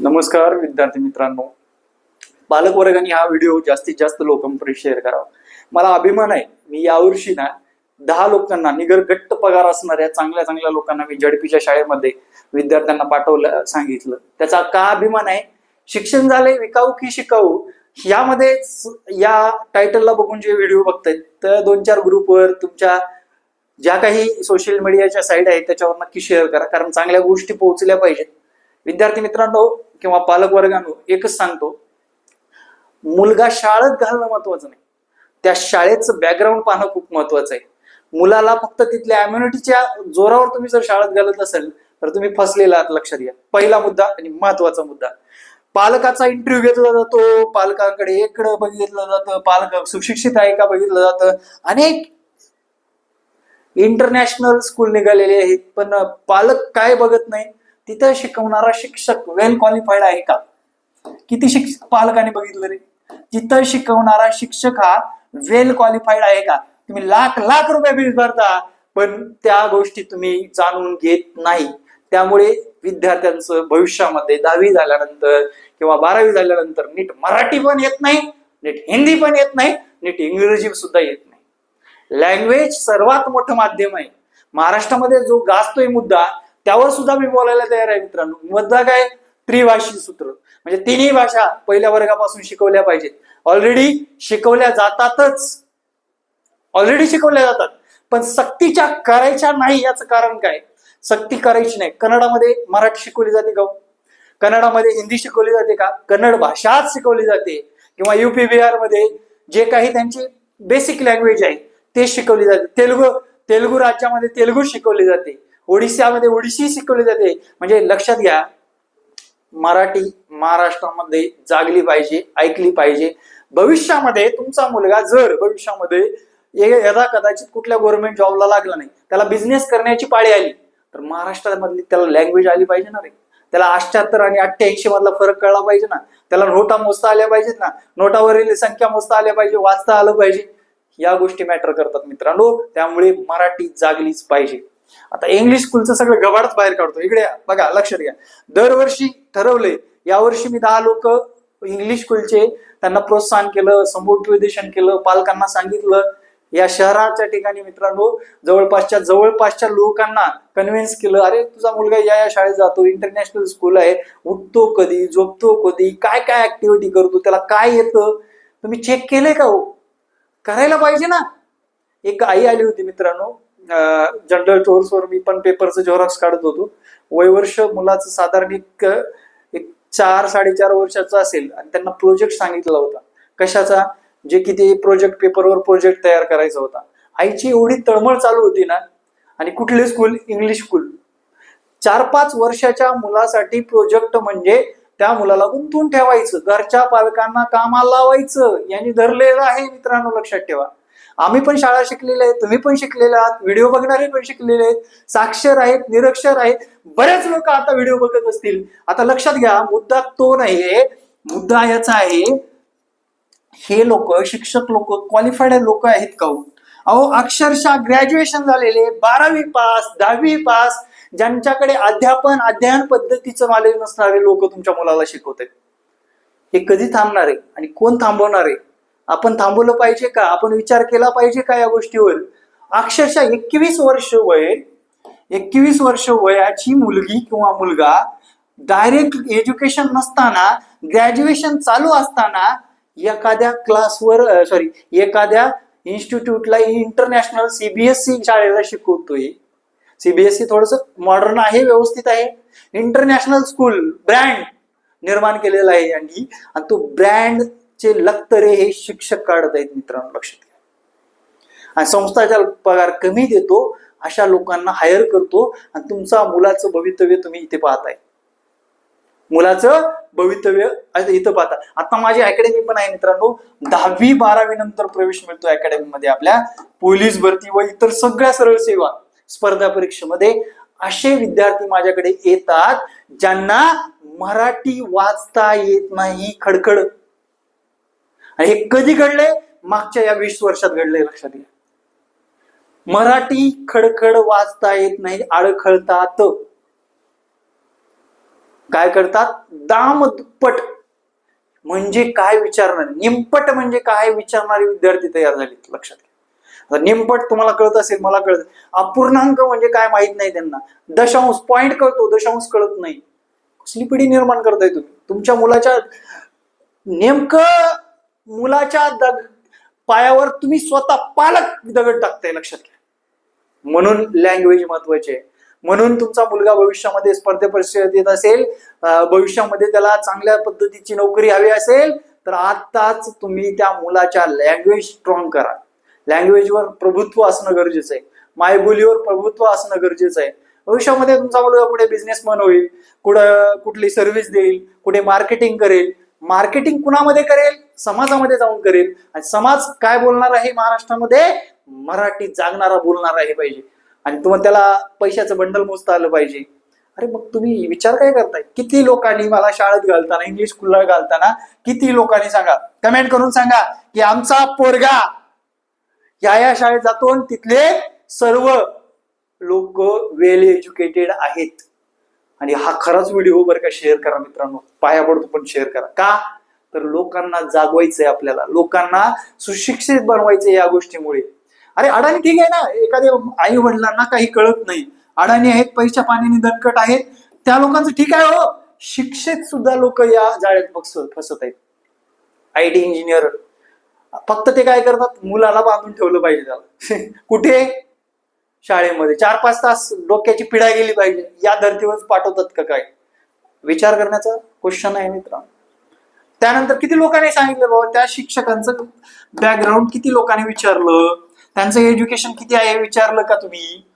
नमस्कार विद्यार्थी मित्रांनो. पालक वर्गाने हा व्हिडिओ जास्तीत जास्त लोकांपर्यंत शेअर करावा. मला अभिमान आहे मी यावर्षी ना दहा लोकांना निगर घट्ट पगार असणाऱ्या चांगल्या चांगल्या लोकांना मी झडपीच्या शाळेमध्ये विद्यार्थ्यांना पाठवलं सांगितलं. त्याचा का अभिमान आहे? शिक्षण झाले विकाऊ की शिकाऊ? यामध्ये या टायटलला बघून जे व्हिडिओ बघतायत तर दोन चार ग्रुपवर तुमच्या ज्या काही सोशल मीडियाच्या साईट आहेत त्याच्यावर नक्की शेअर करा. कारण चांगल्या गोष्टी पोहोचल्या पाहिजेत. विद्यार्थी मित्रांनो किंवा पालक वर्गांनो एकच सांगतो. मुलगा शाळेत घालणं महत्वाचं नाही. त्या शाळेचं बॅकग्राऊंड पाहणं खूप महत्वाचं आहे. मुलाला फक्त तिथल्या अम्युनिटीच्या जोरावर तुम्ही जर शाळेत घालत असेल तर तुम्ही फसलेला आहात लक्षात घ्या. पहिला मुद्दा आणि महत्त्वाचा मुद्दा. पालकाचा इंटरव्ह्यू घेतला जातो पालकांकडे इकडं बघितलं जातं पालक सुशिक्षित आहे का बघितलं जातं. अनेक इंटरनॅशनल स्कूल निघालेले आहेत पण पालक काय बघत नाही? तिथं शिकवणारा शिक्षक वेल क्वालिफाईड आहे का? किती शिक्षक पालकाने बघितलं रे? तिथं शिकवणारा शिक्षक हा वेल क्वालिफाईड आहे का? तुम्ही लाख लाख रुपये फीस भरता पण त्या गोष्टी तुम्ही जाणून घेत नाही. त्यामुळे विद्यार्थ्यांचं भविष्यामध्ये दहावी झाल्यानंतर किंवा बारावी झाल्यानंतर नीट मराठी पण येत नाही नीट हिंदी पण येत नाही नीट इंग्रजी सुद्धा येत नाही. लँग्वेज सर्वात मोठं माध्यम आहे. महाराष्ट्रामध्ये जो गाजतोय मुद्दा त्यावर सुद्धा मी बोलायला तयार आहे मित्रांनो. मुद्दा काय? त्रिभाषी सूत्र. म्हणजे तिन्ही भाषा पहिल्या वर्गापासून शिकवल्या पाहिजेत. ऑलरेडी शिकवल्या जातातच. ऑलरेडी शिकवल्या जातात. पण सक्तीच्या करायच्या नाही याचं कारण काय? सक्ती करायची नाही. कन्नडामध्ये मराठी शिकवली जाते का हो? कन्नडामध्ये हिंदी शिकवली जाते का? कन्नड भाषाच शिकवली जाते. किंवा युपी बिहारमध्ये जे काही त्यांची बेसिक लँग्वेज आहे ते शिकवली जाते. तेलुगू तेलुगू राज्यामध्ये तेलुगू शिकवली जाते. ओडिशामध्ये ओडिशी शिकवली जाते. म्हणजे लक्षात घ्या मराठी महाराष्ट्रामध्ये जागली पाहिजे ऐकली पाहिजे. भविष्यामध्ये तुमचा मुलगा जर भविष्यामध्ये यदा कदाचित कुठल्या गव्हर्नमेंट जॉबला लागला नाही त्याला बिझनेस करण्याची पाळी आली तर महाराष्ट्रामधली त्याला लँग्वेज आली पाहिजे ना रे. त्याला अठ्याहत्तर आणि अठ्ठ्याऐंशी मधला फरक कळला पाहिजे ना. त्याला नोटा मोजता आल्या पाहिजेत ना. नोटावरील संख्या मोजता आल्या पाहिजे वाचता आलं पाहिजे. या गोष्टी मॅटर करतात मित्रांनो. त्यामुळे मराठी जागलीच पाहिजे. आता इंग्लिश स्कूलचं सगळं गबाडच बाहेर काढतो. इकडे बघा लक्षात घ्या दरवर्षी ठरवले यावर्षी मी दहा लोक इंग्लिश स्कूलचे त्यांना प्रोत्साहन केलं समुपदेशन केलं पालकांना सांगितलं. या शहराच्या ठिकाणी मित्रांनो जवळपासच्या जवळपासच्या लोकांना कन्व्हिन्स केलं अरे तुझा मुलगा या या शाळेत जातो इंटरनॅशनल स्कूल आहे. उठतो कधी झोपतो कधी काय काय ऍक्टिव्हिटी करतो त्याला काय येतं? तुम्ही चेक केले का हो? करायला पाहिजे ना. एक आई आली होती मित्रांनो जनरल टोर्सवर मी पण पेपरचं झेरॉक्स काढत होतो. वयवर्ष मुलाचं साधारण एक एक चार साडेचार वर्षाचं असेल आणि त्यांना प्रोजेक्ट सांगितला होता. कशाचा? जे की ते प्रोजेक्ट पेपरवर प्रोजेक्ट तयार करायचा होता. आईची एवढी तळमळ चालू होती ना आणि कुठले स्कूल इंग्लिश स्कूल चार पाच वर्षाच्या मुलासाठी प्रोजेक्ट म्हणजे त्या मुलाला गुंतून ठेवायचं. घरच्या पालकांना कामाला लावायचं. यांनी धरलेलं आहे मित्रांनो लक्षात ठेवा. आम्ही पण शाळा शिकलेल्या आहेत तुम्ही पण शिकलेले आहात व्हिडिओ बघणारे पण शिकलेले आहेत साक्षर आहेत निरक्षर आहेत. बरेच लोक आता व्हिडिओ बघत असतील. आता लक्षात घ्या मुद्दा तो नाहीये. मुद्दा याचा आहे हे लोक शिक्षक लोक क्वालिफाईड लोक आहेत का अहो अक्षरशः ग्रॅज्युएशन झालेले बारावी पास दहावी पास ज्यांच्याकडे अध्यापन अध्ययन पद्धतीचं नॉलेज नसणारे लोक तुमच्या मुलाला शिकवतात हे कधी थांबणार? आहे आणि कोण थांबवणार? आहे आपण थांबवलं पाहिजे का? आपण विचार केला पाहिजे का या गोष्टीवर? अक्षरशः एकवीस वर्ष वय एकवीस वर्ष वयाची मुलगी किंवा मुलगा डायरेक्ट एज्युकेशन नसताना ग्रॅज्युएशन चालू असताना एखाद्या क्लासवर सॉरी एखाद्या इन्स्टिट्यूटला इंटरनॅशनल सीबीएसई शाळेला शिकवतोय. सीबीएसई थोडस मॉडर्न आहे व्यवस्थित आहे. इंटरनॅशनल स्कूल ब्रँड निर्माण केलेला आहे आणि आणि तो ब्रँड चे लक्तरे हे शिक्षक काढत आहेत मित्रांनो लक्षात घ्या. आणि संस्थाचा पगार कमी देतो अशा लोकांना हायर करतो आणि तुमचा मुलाचं भवितव्य तुम्ही इथे पाहताय. मुलाचं भवितव्य आता इथं पाहता. आता माझी अकॅडमी पण आहे मित्रांनो दहावी बारावी नंतर प्रवेश मिळतो अकॅडमीमध्ये आपल्या. पोलीस भरती व इतर सगळ्या सरळ सेवा स्पर्धा परीक्षेमध्ये असे विद्यार्थी माझ्याकडे येतात ज्यांना मराठी वाचता येत नाही खडखड. हे कधी घडले मागच्या या वीस वर्षात घडले लक्षात घ्या. मराठी खडखड वाचता येत नाही आडखळतात काय करतात? दाम दुप्पट. म्हणजे काय विचारणार? निमपट म्हणजे काय विचारणारे विद्यार्थी तयार झालेत लक्षात घ्या. निमपट तुम्हाला कळत असेल मला कळत अपूर्णांक म्हणजे काय माहीत नाही त्यांना. दशांश पॉइंट कळतो दशांश कळत नाही. कसली पिढी निर्माण करताय तुम्ही? तुमच्या मुलाच्या नेमकं मुलाच्या दग पायावर तुम्ही स्वतः पालक दगड टाकताय लक्षात घ्या. म्हणून लँग्वेज महत्वाची आहे. म्हणून तुमचा मुलगा भविष्यामध्ये स्पर्धे परिषद येत असेल भविष्यामध्ये त्याला चांगल्या पद्धतीची नोकरी हवी असेल तर आताच तुम्ही त्या मुलाच्या लँग्वेज स्ट्रॉंग करा. लँग्वेजवर प्रभुत्व असणं गरजेचं आहे. मायबोलीवर प्रभुत्व असणं गरजेचं आहे. भविष्यामध्ये तुमचा मुलगा कुठे बिझनेसमॅन होईल कुठं कुठली सर्व्हिस देईल कुठे मार्केटिंग करेल मार्केटिंग कुणामध्ये करेल? समाजामध्ये जाऊन करेल. आणि समाज काय बोलणार आहे? महाराष्ट्रामध्ये मराठी जागणारा बोलणारा आहे पाहिजे. आणि तुम्हाला त्याला पैशाचं बंडल मोजता आलं पाहिजे. अरे मग तुम्ही विचार काय करताय? किती लोकांनी मला शाळेत घालताना इंग्लिश स्कूलला घालताना किती लोकांनी सांगा? कमेंट करून सांगा की आमचा पोरगा या या शाळेत जातो आणि तिथले सर्व लोक वेल एज्युकेटेड आहेत. आणि हा खराच व्हिडिओ बरं का शेअर करा मित्रांनो. पाया पडतो पण शेअर करा. का? तर लोकांना जागवायचंय आपल्याला. लोकांना सुशिक्षित बनवायचंय या गोष्टीमुळे. अरे अडाणी ठीक आहे ना? एखाद्या आई वडिलांना काही कळत नाही. अडाणी आहेत पैशा पाण्याने दणकट आहेत. त्या लोकांचं ठीक आहे हो. शिक्षित सुद्धा लोक या जाळ्यात फसत फसत आहेत. I T engineer. फक्त ते काय करतात? मुलाला बांधून ठेवलं पाहिजे त्याला. कुठे? शाळेमध्ये. चार पाच तास डोक्याची पिढा गेली पाहिजे. या धर्तीवरच पाठवतात का काय? विचार करण्याचा क्वेश्चन आहे मित्रांनो. त्यानंतर किती लोकांनी सांगितलं बाबा? त्या शिक्षकांचं बॅकग्राऊंड किती लोकांनी विचारलं? त्यांचं एज्युकेशन किती आहे? विचारलं का तुम्ही?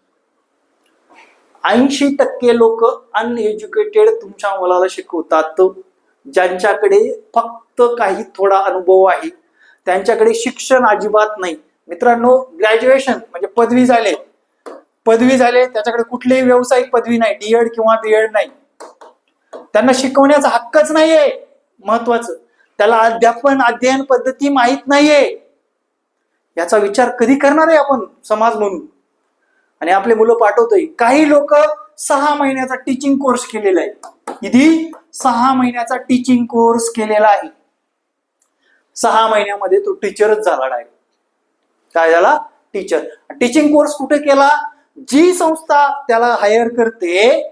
ऐंशी टक्के लोक अनएज्युकेटेड तुमच्या मुलाला शिकवतात. ज्यांच्याकडे फक्त काही थोडा अनुभव आहे. त्यांच्याकडे शिक्षण अजिबात नाही. मित्रांनो ग्रॅज्युएशन म्हणजे पदवी झाले. पदवी झाले त्याच्याकडे कुठलीही व्यावसायिक पदवी नाही. डीएड किंवा बीएड नाही. त्यांना शिकवण्याचा हक्कच नाहीये. महत्वाचं. त्याला अध्यापन अध्ययन पद्धती माहीत नाहीये. याचा विचार कधी करणार आहे आपण समाज म्हणून? आणि आपले मुलं पाठवतोय. काही लोक सहा महिन्याचा टीचिंग कोर्स केलेला आहे. किती? सहा महिन्याचा टीचिंग कोर्स केलेला आहे. सहा महिन्यामध्ये तो टीचरच झाला डायरेक्ट काय झाला? टीचर टीचिंग कोर्स कुठे केला? जी संस्था त्याला हायर करते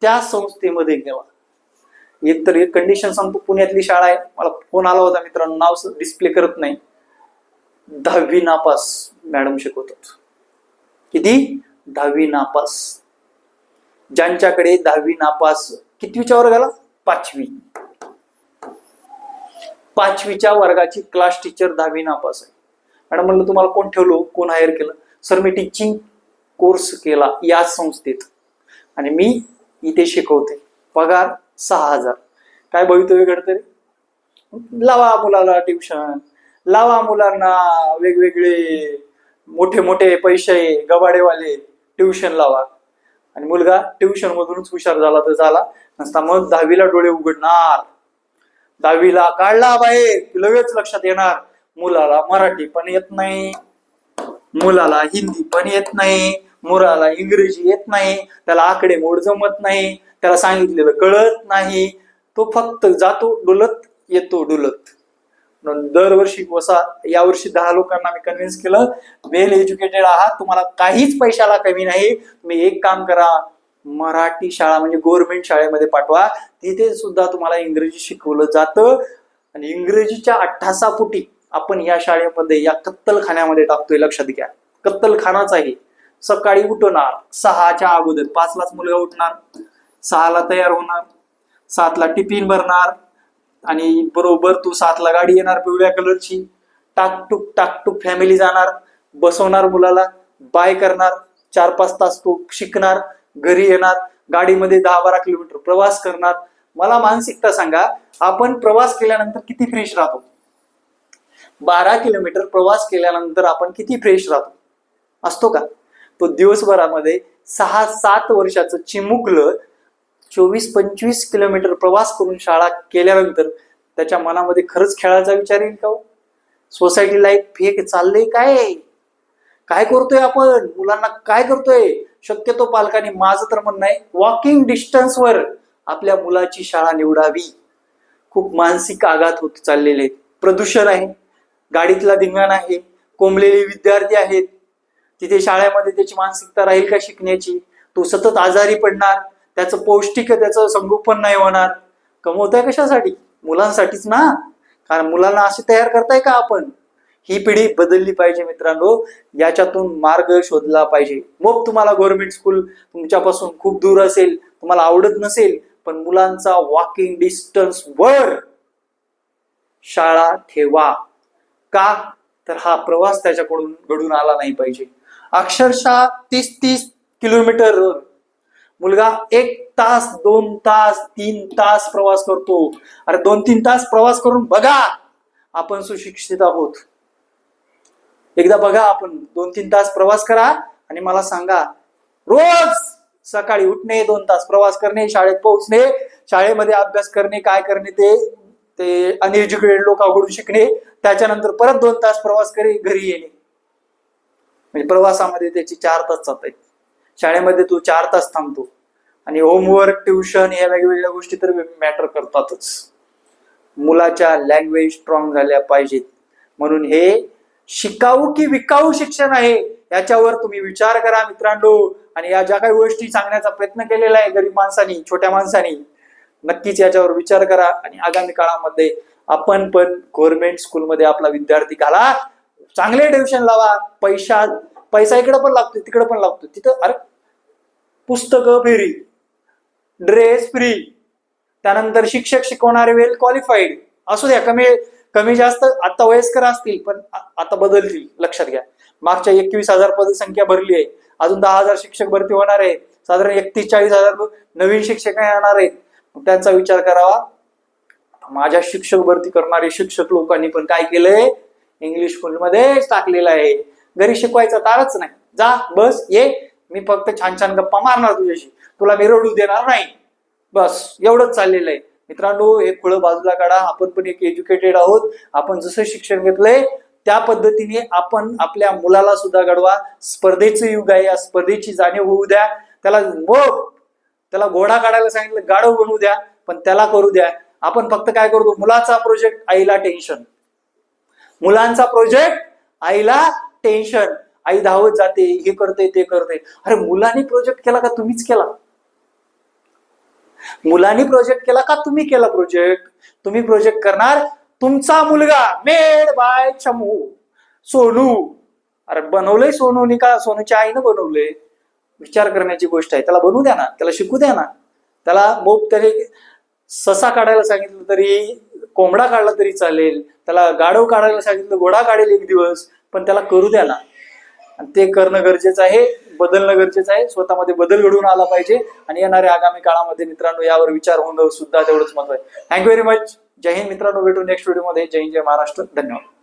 त्या संस्थेमध्ये गेला. एक तर एक कंडिशन सांगतो पुण्यातली शाळा आहे. मला फोन आला होता मित्रांनो नाव डिस्प्ले करत नाही. दहावी नापास मॅडम शिकवतात. किती? दहावी नापास. ज्यांच्याकडे दहावी नापास कितवीच्या वर्गाला? पाचवी. पाचवीच्या वर्गाची क्लास टीचर दहावी नापास आहे. मॅडम म्हणलं तुम्हाला कोण ठेवलो? कोण हायर केलं? सर मी टीचिंग कोर्स केला याच संस्थेत. आणि मी इथे शिकवते. पगार सहा हजार. काय भवितव्य घडतंय लावा मुलाला ट्युशन लावा मुलांना वेगवेगळे मोठे मोठे पैसे गबाडेवाले ट्युशन लावा. आणि मुलगा ट्युशन मधूनच हुशार झाला तर झाला. नसता मग दहावीला डोळे उघडणार. दहावीला काढला बाहेर. लगेच लक्षात येणार. मुलाला मराठी पण येत नाही. मुलाला हिंदी पण येत नाही. मुलाला इंग्रजी येत नाही. त्याला आकडे मोड जमत नाही. त्याला सांगितलेलं कळत नाही. तो फक्त जातो डुलत येतो डुलत. दरवर्षी वसा यावर्षी दहा लोकांना मी कन्व्हिन्स केलं वेल एज्युकेटेड आहात. तुम्हाला काहीच पैशाला कमी नाही. तुम्ही एक काम करा. मराठी शाळा म्हणजे गव्हर्नमेंट शाळेमध्ये पाठवा. तिथे सुद्धा तुम्हाला इंग्रजी शिकवलं जातं. आणि इंग्रजीच्या अठ्ठासा फुटी आपण या शाळेमध्ये या कत्तलखान्यामध्ये टाकतोय. लक्षात घ्या. कत्तलखानाच आहे. सकाळी उठणार. सहाच्या अगोदर. पाचलाच मुलगा उठणार. सहाला तयार होणार सातला टिफिन भरणार आणि बरोबर तू सातला गाडी येणार पिवळ्या कलरची. टाकटूक टाकटूक फॅमिली जाणार बसवणार मुलाला बाय करणार चार पाच तास तो शिकणार घरी येणार गाडीमध्ये दहा बारा किलोमीटर प्रवास करणार. मला मानसिकता सांगा आपण प्रवास केल्यानंतर किती फ्रेश राहतो? बारा किलोमीटर प्रवास केल्यानंतर आपण किती फ्रेश राहतो? असतो का? तो दिवसभरामध्ये सहा सात वर्षाचं चिमुकलं चोवीस पंचवीस किलोमीटर प्रवास करून शाळा केल्यानंतर त्याच्या मनामध्ये खरंच खेळायचा विचार येईल का सोसायटी लाईफ फेक चाललंय काय? काय करतोय आपण? मुलांना काय करतोय? शक्यतो पालकांनी माझं तर म्हणणं आहे वॉकिंग डिस्टन्सवर आपल्या मुलाची शाळा निवडावी. खूप मानसिक आघात होत चाललेले आहेत. प्रदूषण आहे. गाडीतला धिंगाण आहे. कोंबलेले विद्यार्थी आहेत. तिथे शाळेमध्ये त्याची मानसिकता राहील का शिकण्याची? तो सतत आजारी पडणार. त्याचं पौष्टिक त्याचं संगोपन नाही होणार. कमवताय कशासाठी? मुलांसाठीच ना. कारण मुलांना असे तयार करताय का आपण? ही पिढी बदलली पाहिजे मित्रांनो. याच्यातून मार्ग शोधला पाहिजे. मग तुम्हाला गव्हर्नमेंट स्कूल तुमच्यापासून खूप दूर असेल. तुम्हाला आवडत नसेल पण मुलांचा वॉकिंग डिस्टन्स वर शाळा ठेवा. का? तर हा प्रवास त्याच्याकडून घडून आला नाही पाहिजे. अक्षरशः तीस तीस किलोमीटर मुलगा एक तास दोन तास तीन तास प्रवास करतो. अरे दोन तीन तास प्रवास करून बघा आपण सुशिक्षित आहोत. एकदा बघा आपण दोन तीन तास प्रवास करा आणि मला सांगा रोज सकाळी उठणे दोन तास प्रवास करणे शाळेत पोहोचणे शाळेमध्ये अभ्यास करणे काय करणे ते ते अनएज्युकेटेड लोकांकडून शिकणे त्याच्यानंतर परत दोन तास प्रवास करे घरी येणे. म्हणजे प्रवासामध्ये त्याची चार तास जात आहेत. शाळेमध्ये तू चार तास थांबतो. आणि होमवर्क ट्युशन या वेगवेगळ्या गोष्टी तर मॅटर करतातच. मुलाच्या लँग्वेज स्ट्रॉंग झाल्या पाहिजेत. म्हणून हे शिकाऊ की विकाऊ शिक्षण आहे याच्यावर तुम्ही विचार करा मित्रांनो. आणि या ज्या काही गोष्टी सांगण्याचा प्रयत्न केलेला आहे गरीब माणसानी छोट्या माणसानी नक्कीच याच्यावर विचार करा. आणि आगामी काळामध्ये आपण पण गव्हर्नमेंट स्कूलमध्ये आपला विद्यार्थी घाला. चांगले ट्युशन लावा. पैसा पैसा इकडे पण लागतो तिकडे पण लागतो तिथं अरे पुस्तकं फ्री ड्रेस फ्री त्यानंतर शिक्षक शिकवणारे वेल क्वालिफाईड असू द्या कमी कमी जास्त आता वयस्कर असतील पण आता बदलतील लक्षात घ्या. मागच्या एकवीस हजार पदसंख्या भरली आहे. अजून दहा हजार शिक्षक भरती होणार आहे. साधारण एकतीस चाळीस हजार नवीन शिक्षक येणार आहेत. त्यांचा विचार करावा. माझ्या शिक्षक भरती करणारे शिक्षक लोकांनी पण काय केलंय? इंग्लिश स्कूलमध्ये टाकलेलं आहे. घरी शिकवायचा तारच नाही. जा बस ये. मी फक्त छान छान गप्पा मारणार तुझ्याशी. तुला मी रडू देणार नाही. बस एवढंच चाललेलं आहे. मित्रांनो हे फळं बाजूला काढा. आपण पण एक एज्युकेटेड आहोत. आपण जसं शिक्षण घेतलंय त्या पद्धतीने आपण आपल्या मुलाला सुद्धा घडवा. स्पर्धेचं युग आहे. या स्पर्धेची जाणीव होऊ द्या. त्याला मग त्याला घोडा काढायला सांगितलं गाढव बनवू द्या. पण त्याला करू द्या. आपण फक्त काय करतो? मुलाचा प्रोजेक्ट आईला टेन्शन मुलांचा प्रोजेक्ट आईला टेन्शन आई धावत जाते हे करते ते करते अरे मुलांनी प्रोजेक्ट केला का तुम्हीच केला? मुलांनी प्रोजेक्ट केला का तुम्ही केला प्रोजेक्ट तुम्ही प्रोजेक्ट करणार तुमचा मुलगा. मेड बाय चमू सोनू. अरे बनवलंय सोनूने का सोनूच्या आईनं बनवलंय? विचार करण्याची गोष्ट आहे. त्याला बनवू द्या ना. त्याला शिकू द्या ना. त्याला मोप त्याने ससा काढायला सांगितलं तरी कोंबडा काढला तरी चालेल. त्याला गाढव काढायला सांगितलं घोडा काढेल एक दिवस. पण त्याला करू द्या ना. आणि ते करणं गरजेचं आहे बदलणं गरजेचं आहे स्वतःमध्ये बदल घडून आला पाहिजे आणि येणाऱ्या आगामी काळामध्ये मित्रांनो यावर विचार होणं सुद्धा तेवढंच महत्त्व आहे. Thank you very much Jai Hind मित्रांनो. भेटू नेक्स्ट व्हिडिओमध्ये जय हिंद जय महाराष्ट्र. धन्यवाद.